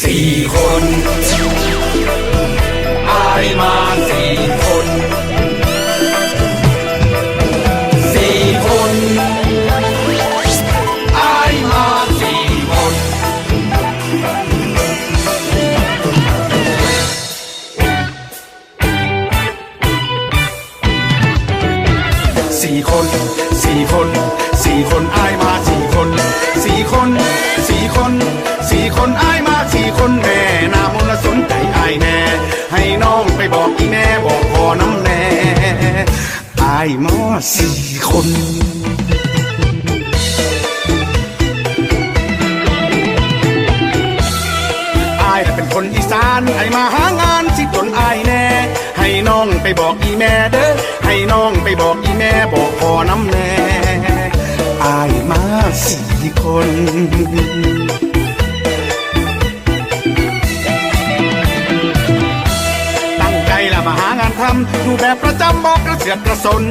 สี่คนอายมาสี่คนสี่คนอายมาสี่คนสี่คนสี่คนสี่คนอายายมาสี่คนอายเป็นคนอีสานให้มาหางานสิตนอายแน่ ให้น้องไปบอกอีแม่เด้อ ให้น้องไปบอกอีแม่บอกพ่อน้ำแน่อายมาสี่คน ทำอยู่แบบประจำบอกกระเสือกกระสน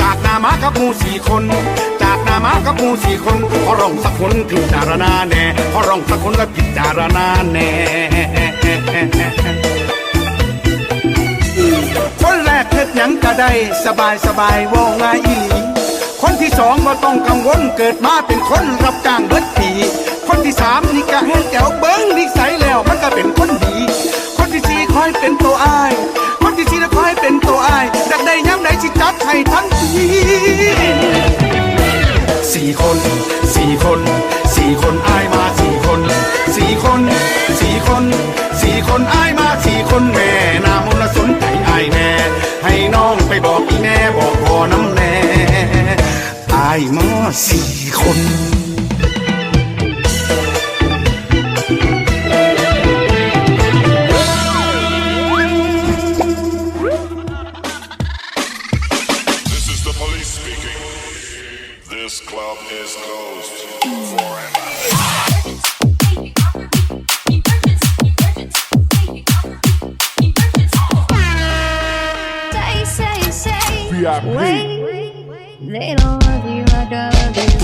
จากนามากับหมูสี่คน จากนามากับหมูสี่คนขอร้องสักคนพิจารณาแน่ขอร้องสักคนและพิจารณาแน่คนแรกเฮ็ดหยังก็ได้ สบายสบายว่าง่ายอีหลีคนที่สองบ่ต้องกังวลเกิดมาเป็นคนรับจ้างเบิดปีคนที่สามนี่ก็ให้แจ๋วเบิ้งนิสัยแล้วมันก็เป็นคนดี คนที่สี่คอยเป็นตัวอา ให้ทันทีสี่คนสี่คนสี่คนอายมาสี่คนสี่คนสี่คนสี่คนอายมาสี่คนแม่นามนสนใจอายแน่ให้น้องไปบอกอีแม่บอกพ่อน้ำแน่อายมาสี่คน This club is closed forever. Say, say, say. VIP. Wait. They don't love you like I love you.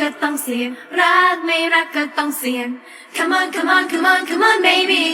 ก็ต้องเสี่ยง รักไม่รักก็ต้องเสี่ยง Come on come on come on come on baby